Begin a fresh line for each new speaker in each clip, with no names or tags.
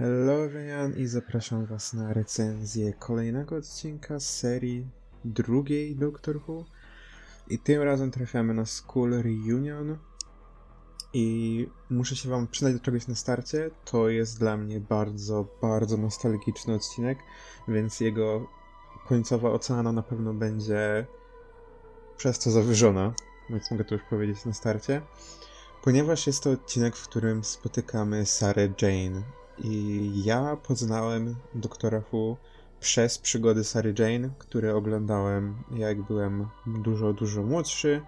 Hello everyone i zapraszam was na recenzję kolejnego odcinka z serii drugiej Doctor Who i tym razem trafiamy na School Reunion i muszę się wam przyznać do czegoś na starcie, to jest dla mnie bardzo, bardzo nostalgiczny odcinek, więc jego końcowa ocena na pewno będzie przez to zawyżona, więc mogę to już powiedzieć na starcie. Ponieważ jest to odcinek, w którym spotykamy Sarah Jane. I ja poznałem doktora Who przez przygody Sary Jane, które oglądałem jak byłem dużo, dużo młodszy.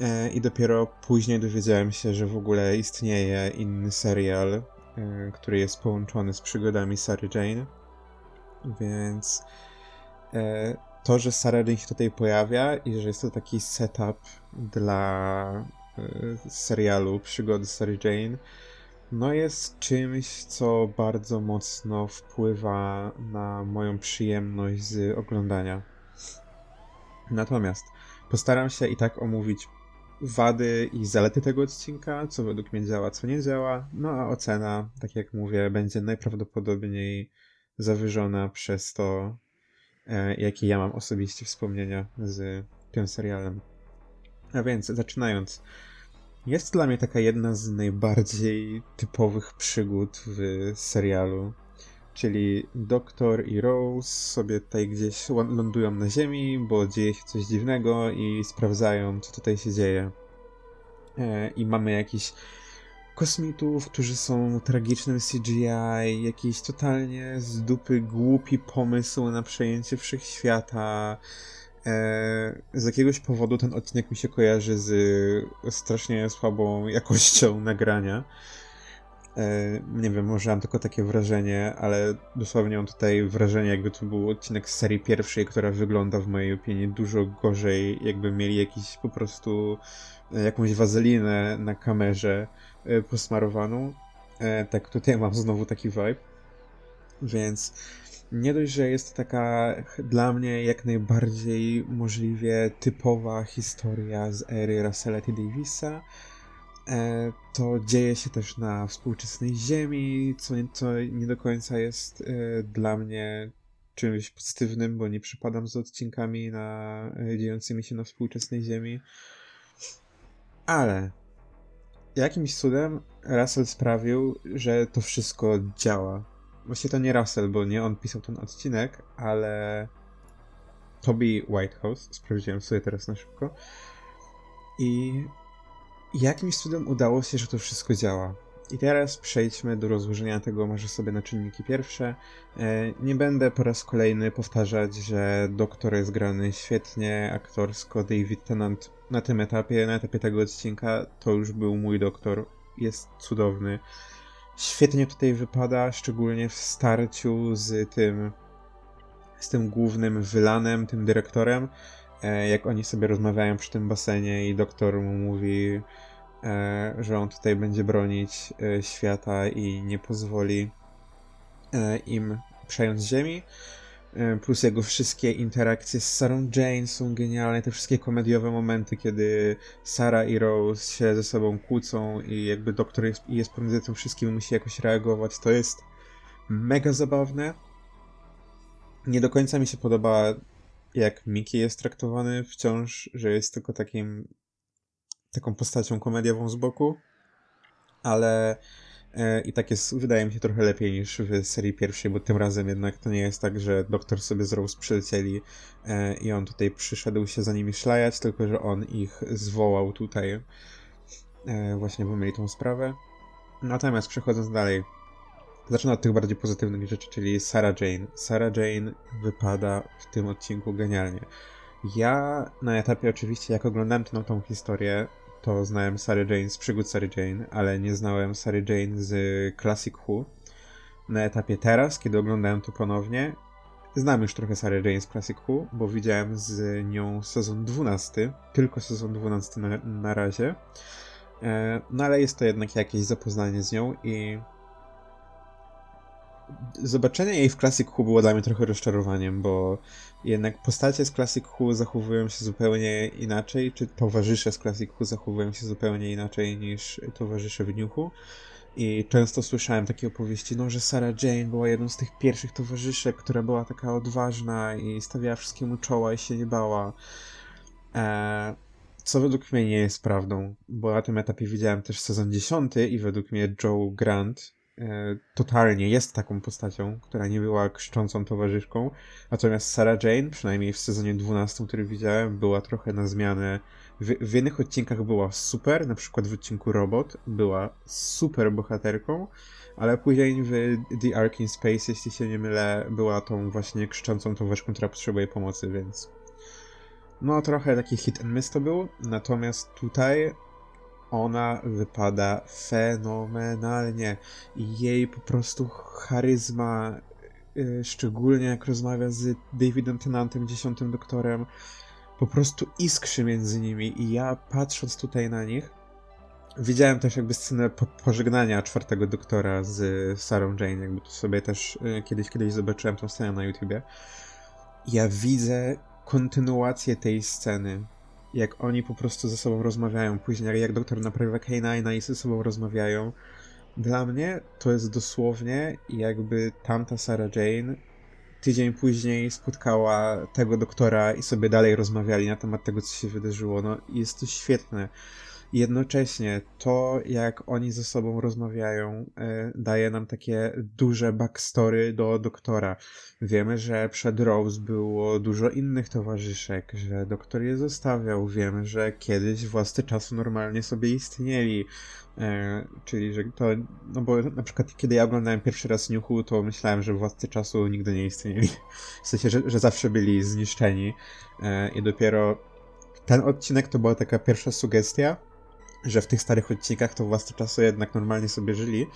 E, I dopiero później dowiedziałem się, że w ogóle istnieje inny serial, e, który jest połączony z przygodami Sary Jane. Więc e, to, że Sarah Jane się tutaj pojawia i że jest to taki setup dla serialu Przygody Sary Jane, no jest czymś, co bardzo mocno wpływa na moją przyjemność z oglądania. Natomiast postaram się i tak omówić wady i zalety tego odcinka, co według mnie działa, co nie działa. No a ocena, tak jak mówię, będzie najprawdopodobniej zawyżona przez to, e, jakie ja mam osobiście wspomnienia z tym serialem. A więc zaczynając, jest dla mnie taka jedna z najbardziej typowych przygód w serialu. Czyli Doktor i Rose sobie tutaj gdzieś lądują na Ziemi, bo dzieje się coś dziwnego i sprawdzają, co tutaj się dzieje. E, I mamy jakiś kosmitów, którzy są tragicznym CGI, jakiś totalnie z dupy głupi pomysł na przejęcie wszechświata. E, z jakiegoś powodu ten odcinek mi się kojarzy z strasznie słabą jakością nagrania. E, nie wiem, może mam tylko takie wrażenie, ale dosłownie mam tutaj wrażenie, jakby to był odcinek z serii pierwszej, która wygląda w mojej opinii dużo gorzej, jakby mieli jakiś po prostu e, jakąś wazelinę na kamerze posmarowaną. Tak, tutaj mam znowu taki vibe. Więc nie dość, że jest taka dla mnie jak najbardziej możliwie typowa historia z ery Russella T. Davisa, e, to dzieje się też na współczesnej Ziemi, co, co nie do końca jest e, dla mnie czymś pozytywnym, bo nie przypadam z odcinkami na, e, dziejącymi się na współczesnej Ziemi. Ale jakimś cudem Russell sprawił, że to wszystko działa Właściwie to nie Russell, bo nie on pisał ten odcinek, ale Toby Whitehouse. Sprawdziłem sobie teraz na szybko. I jakimś cudem udało się, że to wszystko działa. I teraz przejdźmy do rozłożenia tego może sobie na czynniki pierwsze. E, nie będę po raz kolejny powtarzać, że doktor jest grany świetnie, aktorsko. David Tennant na tym etapie, na etapie tego odcinka, to już był mój doktor. Jest cudowny świetnie tutaj wypada, szczególnie w starciu z tym z tym głównym wylanem, tym dyrektorem, e, jak oni sobie rozmawiają przy tym basenie i doktor mu mówi, e, że on tutaj będzie bronić e, świata i nie pozwoli im przejąć ziemi. E, plus jego wszystkie interakcje z Sarą Jane są genialne, te wszystkie komediowe momenty, kiedy Sara i Rose się ze sobą kłócą i jakby doktor jest, jest pomiędzy tym wszystkim musi jakoś reagować, to jest mega zabawne. Nie do końca mi się podoba, jak Mickey jest traktowany wciąż, że jest tylko takim taką postacią komediową z boku, ale I tak jest, wydaje mi się, trochę lepiej niż w serii pierwszej, bo tym razem jednak to nie jest tak, że doktor sobie z Rose przylecieli e, i on tutaj przyszedł się za nimi szlajać, tylko że on ich zwołał tutaj e, właśnie, bo mieli tą sprawę. Natomiast przechodząc dalej, zacznę od tych bardziej pozytywnych rzeczy, czyli Sarah Jane. Sarah Jane wypada w tym odcinku genialnie. Ja na etapie oczywiście, jak oglądałem tę tą historię, to znałem Sary Jane z przygód Sary Jane, ale nie znałem Sary Jane z Classic Who. Na etapie teraz, kiedy oglądałem to ponownie, znam już trochę Sary Jane z Classic Who, bo widziałem z nią sezon 12, tylko sezon 12 na, na razie. E, no ale jest to jednak jakieś zapoznanie z nią i zobaczenie jej w Classic Who było dla mnie trochę rozczarowaniem, bo jednak postacie z Classic Who zachowują się zupełnie inaczej, czy towarzysze z Classic Who zachowują się zupełnie inaczej niż towarzysze w Who. I często słyszałem takie opowieści, no, że Sarah Jane była jedną z tych pierwszych towarzyszek, która była taka odważna i stawiała wszystkiemu czoła i się nie bała. E, co według mnie nie jest prawdą, bo na tym etapie widziałem też sezon 10 i według mnie Joe Grant totalnie jest taką postacią, która nie była krzyczącą towarzyszką, natomiast Sarah Jane, przynajmniej w sezonie 12, który widziałem, była trochę na zmianę. W, w odcinkach była super, na przykład w odcinku Robot była super bohaterką, ale później w The Ark in Space, jeśli się nie mylę, była tą właśnie krzyczącą towarzyszką, która potrzebuje pomocy, więc no, trochę taki hit and miss to był, natomiast tutaj ona wypada fenomenalnie i jej po prostu charyzma, yy, szczególnie jak rozmawia z Davidem Tennantem, dziesiątym doktorem, po prostu iskrzy między nimi i ja patrząc tutaj na nich, widziałem też jakby scenę po pożegnania czwartego doktora z Sarą Jane, jakby to sobie też yy, kiedyś, kiedyś zobaczyłem tą scenę na YouTubie. Ja widzę kontynuację tej sceny. Jak oni po prostu ze sobą rozmawiają. Później jak doktor naprawia K9 i ze sobą rozmawiają. Dla mnie to jest dosłownie jakby tamta Sarah Jane tydzień później spotkała tego doktora i sobie dalej rozmawiali na temat tego, co się wydarzyło. No jest to świetne jednocześnie to, jak oni ze sobą rozmawiają, e, daje nam takie duże backstory do doktora. Wiemy, że przed Rose było dużo innych towarzyszek, że doktor je zostawiał. Wiemy, że kiedyś własny czasu normalnie sobie istnieli. E, czyli, że to, no bo na przykład kiedy ja oglądałem pierwszy raz Niuchu, to myślałem, że władcy czasu nigdy nie istnieli. W sensie, że, że zawsze byli zniszczeni. E, I dopiero ten odcinek to była taka pierwsza sugestia, że w tych starych odcinkach to własne czasu jednak normalnie sobie żyli,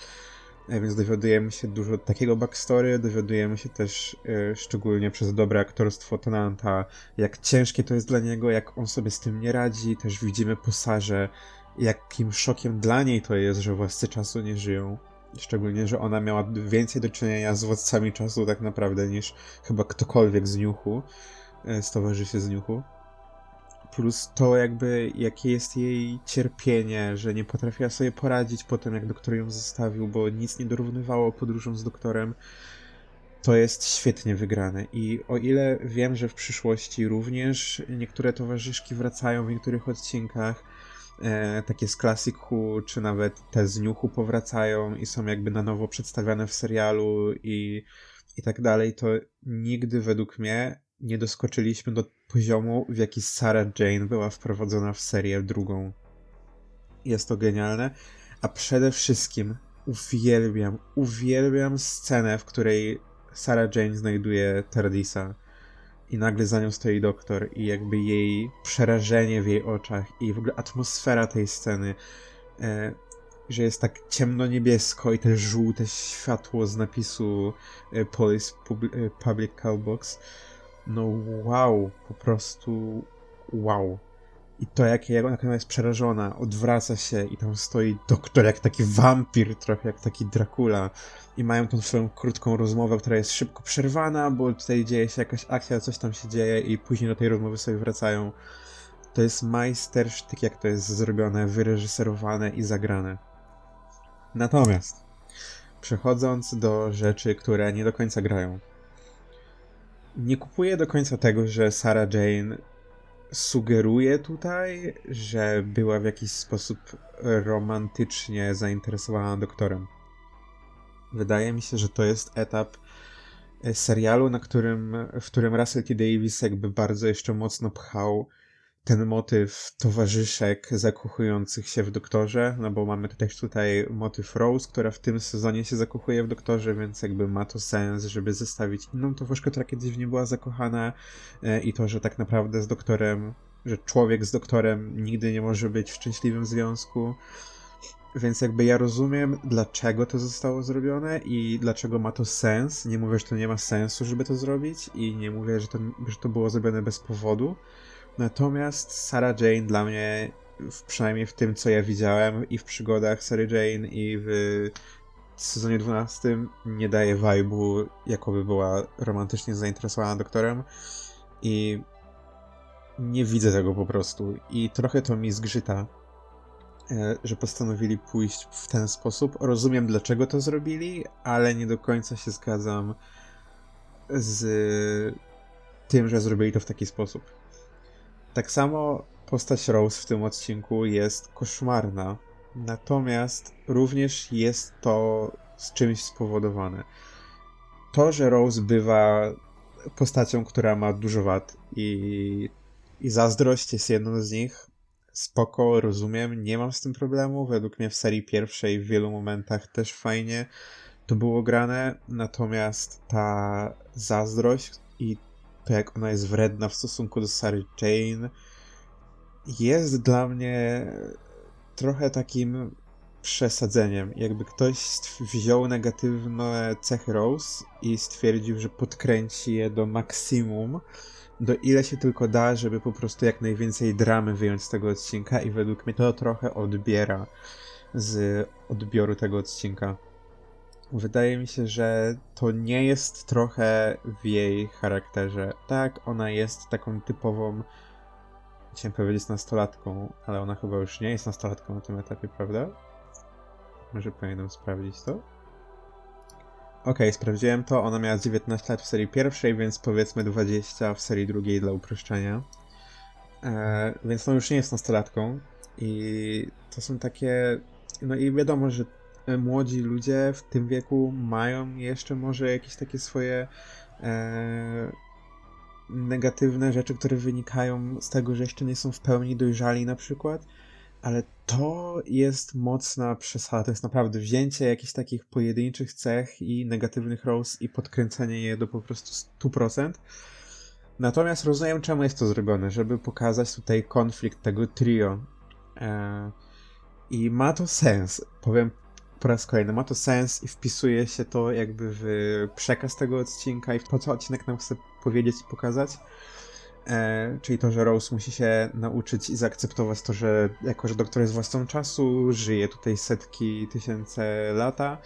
e, więc dowiadujemy się dużo takiego backstory, dowiadujemy się też e, szczególnie przez dobre aktorstwo Tenanta, jak ciężkie to jest dla niego, jak on sobie z tym nie radzi, też widzimy po Sarze, jakim szokiem dla niej to jest, że władcy czasu nie żyją. Szczególnie, że ona miała więcej do czynienia z władcami czasu tak naprawdę niż chyba ktokolwiek z Niuchu, e, z towarzyszy z Niuchu plus to jakby, jakie jest jej cierpienie, że nie potrafiła sobie poradzić po tym, jak doktor ją zostawił, bo nic nie dorównywało podróżom z doktorem, to jest świetnie wygrane. I o ile wiem, że w przyszłości również niektóre towarzyszki wracają w niektórych odcinkach, e, takie z Who, czy nawet te z Who powracają i są jakby na nowo przedstawiane w serialu i, i tak dalej, to nigdy według mnie nie doskoczyliśmy do poziomu, w jaki Sarah Jane była wprowadzona w serię drugą. Jest to genialne, a przede wszystkim uwielbiam, uwielbiam scenę, w której Sarah Jane znajduje Tardisa. I nagle za nią stoi doktor i jakby jej przerażenie w jej oczach i w ogóle atmosfera tej sceny, e, że jest tak ciemno-niebiesko i też żółte światło z napisu e, Police e, Public Call Box no wow, po prostu wow. I to, jak, ona jest przerażona, odwraca się i tam stoi doktor jak taki wampir, trochę jak taki Dracula. I mają tą swoją krótką rozmowę, która jest szybko przerwana, bo tutaj dzieje się jakaś akcja, coś tam się dzieje i później do tej rozmowy sobie wracają. To jest majstersztyk, jak to jest zrobione, wyreżyserowane i zagrane. Natomiast, przechodząc do rzeczy, które nie do końca grają nie kupuję do końca tego, że Sarah Jane sugeruje tutaj, że była w jakiś sposób romantycznie zainteresowana doktorem. Wydaje mi się, że to jest etap e, serialu, na którym, w którym Russell T. Davis jakby bardzo jeszcze mocno pchał ten motyw towarzyszek zakochujących się w doktorze, no bo mamy też tutaj motyw Rose, która w tym sezonie się zakochuje w doktorze, więc jakby ma to sens, żeby zestawić inną towarzyszkę, która kiedyś w niej była zakochana e, i to, że tak naprawdę z doktorem, że człowiek z doktorem nigdy nie może być w szczęśliwym związku. Więc jakby ja rozumiem, dlaczego to zostało zrobione i dlaczego ma to sens. Nie mówię, że to nie ma sensu, żeby to zrobić i nie mówię, że to, że to było zrobione bez powodu Natomiast Sarah Jane dla mnie, przynajmniej w tym co ja widziałem i w przygodach Sarah Jane i w sezonie 12 nie daje vibe'u, jakoby była romantycznie zainteresowana doktorem i nie widzę tego po prostu i trochę to mi zgrzyta, e, że postanowili pójść w ten sposób. Rozumiem, dlaczego to zrobili, ale nie do końca się zgadzam z tym, że zrobili to w taki sposób. Tak samo postać Rose w tym odcinku jest koszmarna, natomiast również jest to z czymś spowodowane. To, że Rose bywa postacią, która ma dużo wad i, i zazdrość jest jedną z nich, spoko, rozumiem, nie mam z tym problemu. Według mnie w serii pierwszej w wielu momentach też fajnie to było grane, natomiast ta zazdrość i to jak ona jest wredna w stosunku do Sary Jane jest dla mnie trochę takim przesadzeniem. Jakby ktoś wziął negatywne cechy Rose i stwierdził, że podkręci je do maksimum, do ile się tylko da, żeby po prostu jak najwięcej dramy wyjąć z tego odcinka i według mnie to trochę odbiera z odbioru tego odcinka. Wydaje mi się, że to nie jest trochę w jej charakterze. Tak, ona jest taką typową, chciałem powiedzieć nastolatką, ale ona chyba już nie jest nastolatką na tym etapie, prawda? Może powinienem sprawdzić to? Ok, sprawdziłem to. Ona miała 19 lat w serii pierwszej, więc powiedzmy 20 w serii drugiej dla uproszczenia. E, więc no już nie jest nastolatką. I to są takie. No i wiadomo, że młodzi ludzie w tym wieku mają jeszcze może jakieś takie swoje e, negatywne rzeczy, które wynikają z tego, że jeszcze nie są w pełni dojrzali na przykład, ale to jest mocna przesada. To jest naprawdę wzięcie jakichś takich pojedynczych cech i negatywnych roles i podkręcenie je do po prostu 100%. Natomiast rozumiem, czemu jest to zrobione, żeby pokazać tutaj konflikt tego trio. E, I ma to sens. Powiem po raz kolejny, ma to sens i wpisuje się to jakby w przekaz tego odcinka i w to, co odcinek nam chce powiedzieć i pokazać. E, czyli to, że Rose musi się nauczyć i zaakceptować to, że jako, że doktor jest własną czasu, żyje tutaj setki, tysięcy lata,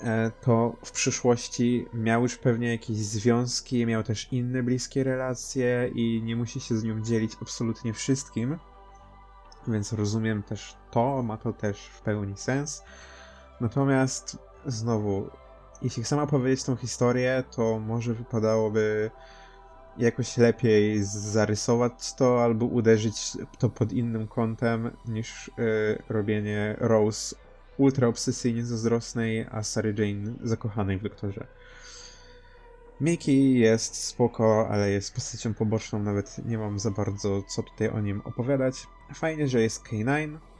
e, to w przyszłości miał już pewnie jakieś związki, miał też inne bliskie relacje i nie musi się z nią dzielić absolutnie wszystkim. Więc rozumiem też to, ma to też w pełni sens. Natomiast znowu, jeśli chcemy opowiedzieć tą historię, to może wypadałoby jakoś lepiej zarysować to albo uderzyć to pod innym kątem niż y, robienie Rose ultra obsesyjnie zazdrosnej, a Sary Jane zakochanej w doktorze. Mickey jest spoko, ale jest postacią poboczną, nawet nie mam za bardzo co tutaj o nim opowiadać. Fajnie, że jest K9, E,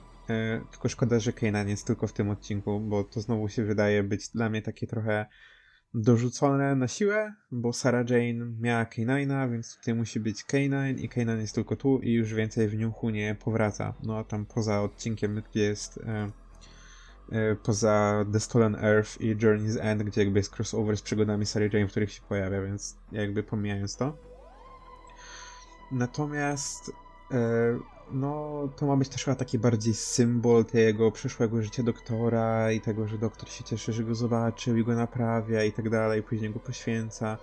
tylko szkoda, że Kanan jest tylko w tym odcinku, bo to znowu się wydaje być dla mnie takie trochę dorzucone na siłę, bo Sarah Jane miała K9, więc tutaj musi być K9 i K9 jest tylko tu i już więcej w Niuchu nie powraca. No a tam poza odcinkiem, gdzie jest e, e, poza The Stolen Earth i Journey's End, gdzie jakby jest crossover z przygodami Sarah Jane, w których się pojawia, więc jakby pomijając to. Natomiast e, no, to ma być też chyba taki bardziej symbol tego przyszłego życia doktora i tego, że doktor się cieszy, że go zobaczył i go naprawia i tak dalej, później go poświęca.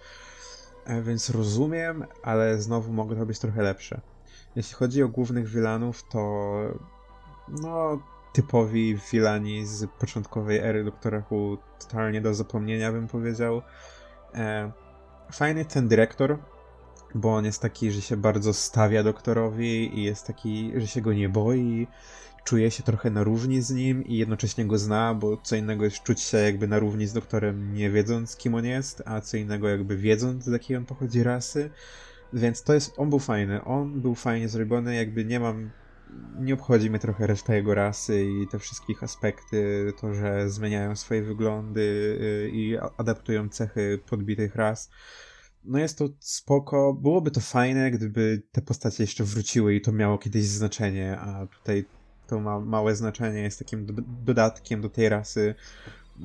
E, więc rozumiem, ale znowu mogło to być trochę lepsze. Jeśli chodzi o głównych wilanów, to no, typowi wilani z początkowej ery Doktora Who, totalnie do zapomnienia bym powiedział. E, fajny ten dyrektor, bo on jest taki, że się bardzo stawia doktorowi i jest taki, że się go nie boi, czuje się trochę na równi z nim i jednocześnie go zna, bo co innego jest czuć się jakby na równi z doktorem, nie wiedząc kim on jest, a co innego jakby wiedząc z jakiej on pochodzi rasy. Więc to jest, on był fajny, on był fajnie zrobiony, jakby nie mam, nie obchodzi mnie trochę reszta jego rasy i te wszystkich aspekty, to, że zmieniają swoje wyglądy y, i adaptują cechy podbitych ras no jest to spoko. Byłoby to fajne, gdyby te postacie jeszcze wróciły i to miało kiedyś znaczenie, a tutaj to ma małe znaczenie jest takim do dodatkiem do tej rasy.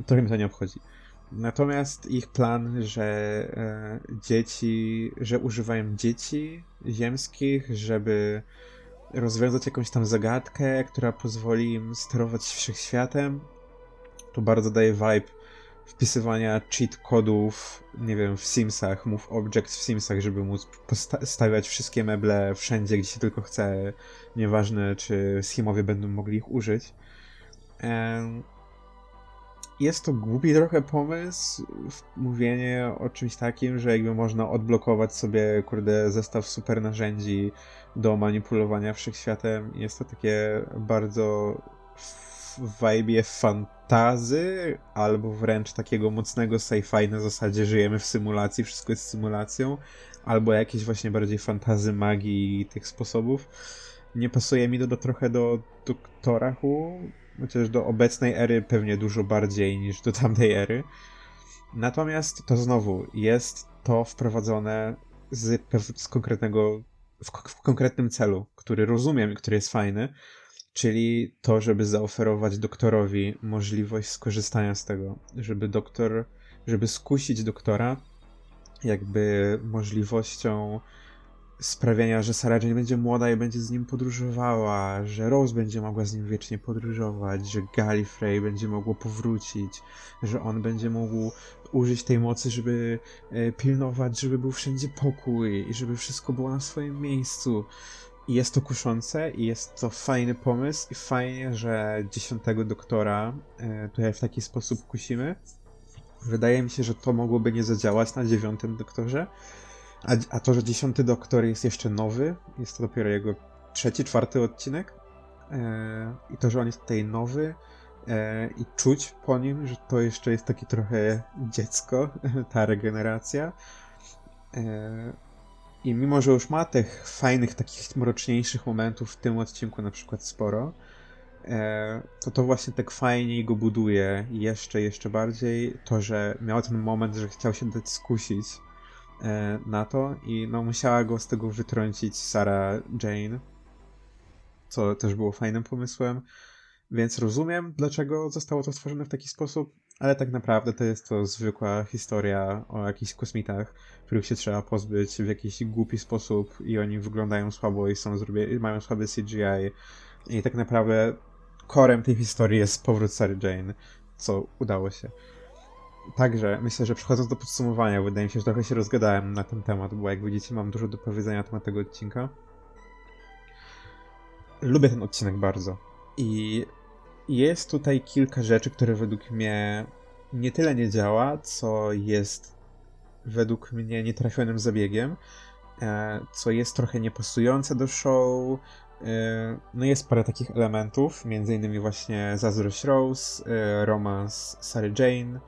Trochę mnie to nie obchodzi. Natomiast ich plan, że e, dzieci, że używają dzieci ziemskich, żeby rozwiązać jakąś tam zagadkę, która pozwoli im sterować wszechświatem, to bardzo daje vibe wpisywania cheat kodów, nie wiem, w Simsach, move objects w Simsach, żeby móc stawiać wszystkie meble wszędzie, gdzie się tylko chce, nieważne czy Simowie będą mogli ich użyć. Jest to głupi trochę pomysł, mówienie o czymś takim, że jakby można odblokować sobie, kurde, zestaw super narzędzi do manipulowania wszechświatem. Jest to takie bardzo w vibe fantazy, albo wręcz takiego mocnego sci-fi na zasadzie żyjemy w symulacji, wszystko jest symulacją, albo jakieś właśnie bardziej fantazy magii tych sposobów. Nie pasuje mi to do, trochę do Doktora Who, chociaż do obecnej ery pewnie dużo bardziej niż do tamtej ery. Natomiast to znowu jest to wprowadzone z, z konkretnego, w, w konkretnym celu, który rozumiem i który jest fajny, czyli to, żeby zaoferować doktorowi możliwość skorzystania z tego, żeby doktor, żeby skusić doktora jakby możliwością sprawienia, że Sarah Jane będzie młoda i będzie z nim podróżowała, że Rose będzie mogła z nim wiecznie podróżować, że Gallifrey będzie mogło powrócić, że on będzie mógł użyć tej mocy, żeby e, pilnować, żeby był wszędzie pokój i żeby wszystko było na swoim miejscu. I jest to kuszące i jest to fajny pomysł i fajnie, że dziesiątego doktora e, tutaj w taki sposób kusimy. Wydaje mi się, że to mogłoby nie zadziałać na dziewiątym doktorze, a, a to, że dziesiąty doktor jest jeszcze nowy, jest to dopiero jego trzeci, czwarty odcinek. E, I to, że on jest tutaj nowy e, i czuć po nim, że to jeszcze jest takie trochę dziecko, ta regeneracja. I mimo, że już ma tych fajnych, takich mroczniejszych momentów w tym odcinku na przykład sporo, e, to to właśnie tak fajniej go buduje jeszcze, jeszcze bardziej. To, że miał ten moment, że chciał się dać skusić e, na to i no musiała go z tego wytrącić Sarah Jane, co też było fajnym pomysłem, więc rozumiem, dlaczego zostało to stworzone w taki sposób, ale tak naprawdę to jest to zwykła historia o jakichś kosmitach, których się trzeba pozbyć w jakiś głupi sposób i oni wyglądają słabo i są zrobie- mają słaby CGI i tak naprawdę korem tej historii jest powrót Sarah Jane, co udało się. Także myślę, że przechodząc do podsumowania, wydaje mi się, że trochę się rozgadałem na ten temat, bo jak widzicie, mam dużo do powiedzenia na temat tego odcinka. Lubię ten odcinek bardzo. I jest tutaj kilka rzeczy, które według mnie nie tyle nie działa, co jest według mnie nietrafionym zabiegiem, e, co jest trochę niepasujące do show. E, No jest parę takich elementów, między innymi właśnie zazdrość Rose, e, romans Sarah Jane,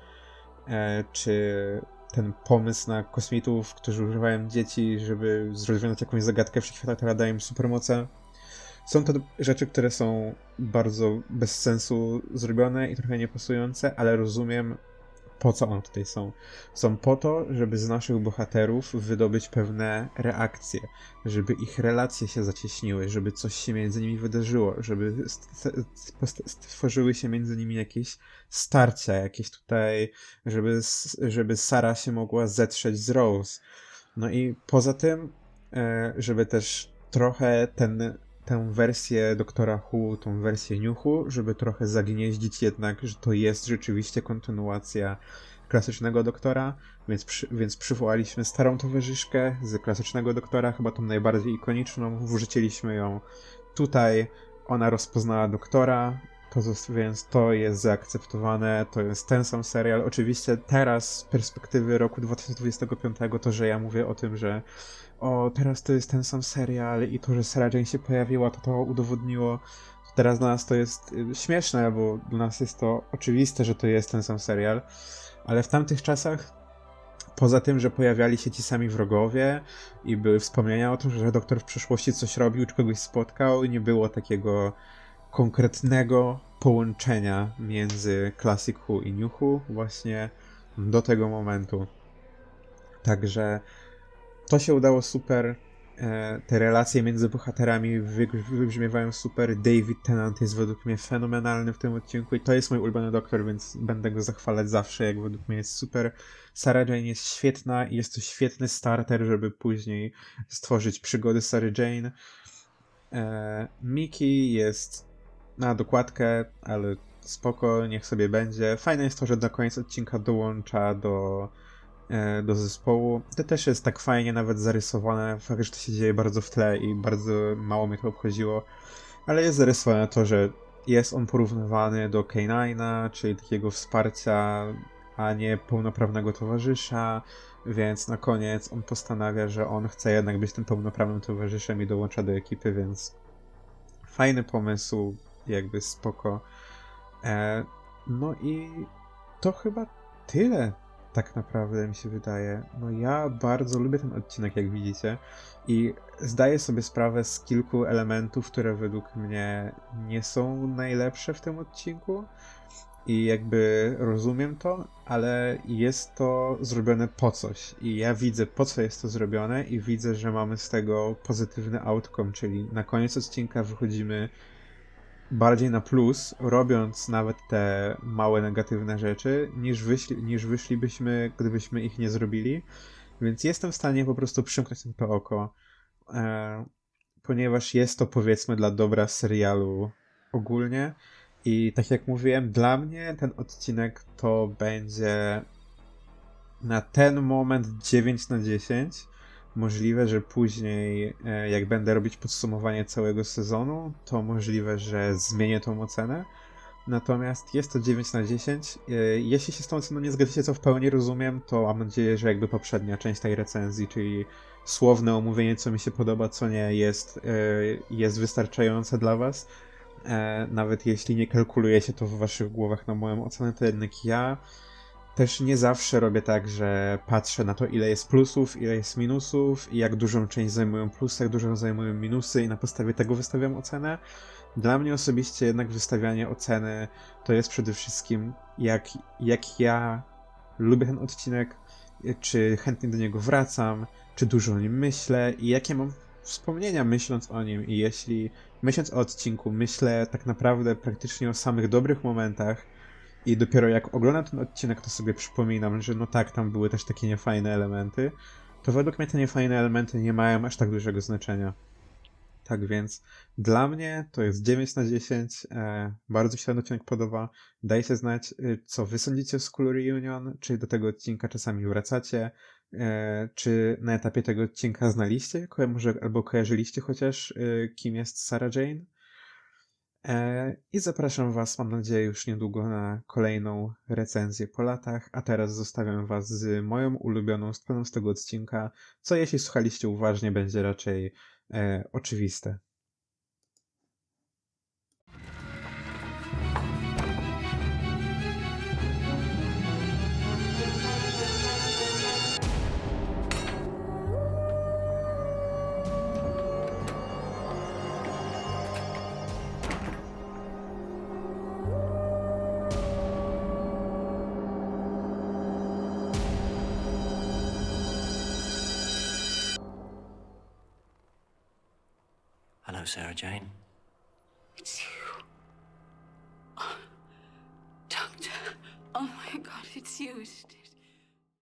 czy ten pomysł na kosmitów, którzy używają dzieci, żeby rozwiązać jakąś zagadkę wszechświata, która daje im supermoce. Są to rzeczy, które są bardzo bez sensu zrobione i trochę niepasujące, ale rozumiem po co one tutaj są. Są po to, żeby z naszych bohaterów wydobyć pewne reakcje, żeby ich relacje się zacieśniły, żeby coś się między nimi wydarzyło, żeby st- st- stworzyły się między nimi jakieś starcia, jakieś tutaj, żeby, żeby Sara się mogła zetrzeć z Rose. No i poza tym, e, żeby też trochę ten, tę wersję Doktora Who, tą wersję Who, żeby trochę zagnieździć jednak, że to jest rzeczywiście kontynuacja klasycznego Doktora, więc, przy, więc przywołaliśmy starą towarzyszkę z klasycznego Doktora, chyba tą najbardziej ikoniczną, wrzuciliśmy ją tutaj, ona rozpoznała Doktora, to, więc to jest zaakceptowane, to jest ten sam serial. Oczywiście teraz z perspektywy roku 2025 to, że ja mówię o tym, że o, teraz to jest ten sam serial i to, że Sarah Jane się pojawiła, to to udowodniło. Teraz dla nas to jest y, śmieszne, bo dla nas jest to oczywiste, że to jest ten sam serial, ale w tamtych czasach Poza tym, że pojawiali się ci sami wrogowie i były wspomnienia o tym, że doktor w przeszłości coś robił, czy kogoś spotkał, nie było takiego konkretnego połączenia między Classic Who i New Who właśnie do tego momentu. Także to się udało super. E, Te relacje między bohaterami wy- wybrzmiewają super. David Tennant jest według mnie fenomenalny w tym odcinku i to jest mój ulubiony doktor, więc będę go zachwalać zawsze, jak według mnie jest super. Sarah Jane jest świetna i jest to świetny starter, żeby później stworzyć przygody Sarah Jane. E, Mickey jest na dokładkę, ale spoko, niech sobie będzie. Fajne jest to, że na koniec odcinka dołącza do, do zespołu. To też jest tak fajnie nawet zarysowane. Fakt, że to się dzieje bardzo w tle i bardzo mało mnie to obchodziło. Ale jest zarysowane to, że jest on porównywany do K9, czyli takiego wsparcia, a nie pełnoprawnego towarzysza. Więc na koniec on postanawia, że on chce jednak być tym pełnoprawnym towarzyszem i dołącza do ekipy, więc fajny pomysł, jakby spoko. E, no i to chyba tyle tak naprawdę mi się wydaje. No ja bardzo lubię ten odcinek, jak widzicie i zdaję sobie sprawę z kilku elementów, które według mnie nie są najlepsze w tym odcinku i jakby rozumiem to, ale jest to zrobione po coś i ja widzę po co jest to zrobione i widzę, że mamy z tego pozytywny outcome, czyli na koniec odcinka wychodzimy bardziej na plus, robiąc nawet te małe negatywne rzeczy, niż, wyszli, niż wyszlibyśmy, gdybyśmy ich nie zrobili. Więc jestem w stanie po prostu przymknąć ten oko, e, ponieważ jest to powiedzmy dla dobra serialu ogólnie. I tak jak mówiłem, dla mnie ten odcinek to będzie na ten moment 9 na 10. Możliwe, że później, e, jak będę robić podsumowanie całego sezonu, to możliwe, że zmienię tą ocenę. Natomiast jest to 9 na 10. E, Jeśli się z tą oceną nie zgodzicie, co w pełni rozumiem, to mam nadzieję, że jakby poprzednia część tej recenzji, czyli słowne omówienie, co mi się podoba, co nie, jest, e, jest wystarczające dla Was. Nawet jeśli nie kalkulujecie to w Waszych głowach na moją ocenę, to jednak ja też nie zawsze robię tak, że patrzę na to, ile jest plusów, ile jest minusów i jak dużą część zajmują plusy, jak dużą zajmują minusy i na podstawie tego wystawiam ocenę. Dla mnie osobiście jednak wystawianie oceny to jest przede wszystkim jak, jak ja lubię ten odcinek, czy chętnie do niego wracam, czy dużo o nim myślę i jakie mam wspomnienia myśląc o nim i jeśli myśląc o odcinku myślę tak naprawdę praktycznie o samych dobrych momentach, i dopiero jak oglądam ten odcinek, to sobie przypominam, że no tak, tam były też takie niefajne elementy. To według mnie te niefajne elementy nie mają aż tak dużego znaczenia. Tak więc dla mnie to jest 9 na 10. E, bardzo się ten odcinek podoba. Dajcie znać, y, co wy sądzicie o School Reunion, czy do tego odcinka czasami wracacie, e, czy na etapie tego odcinka znaliście, ko- może albo kojarzyliście chociaż, y, kim jest Sarah Jane. E, I zapraszam Was, mam nadzieję, już niedługo na kolejną recenzję po latach. A teraz zostawiam Was z moją ulubioną stroną z tego odcinka, co jeśli słuchaliście uważnie, będzie raczej e, oczywiste.
Jane.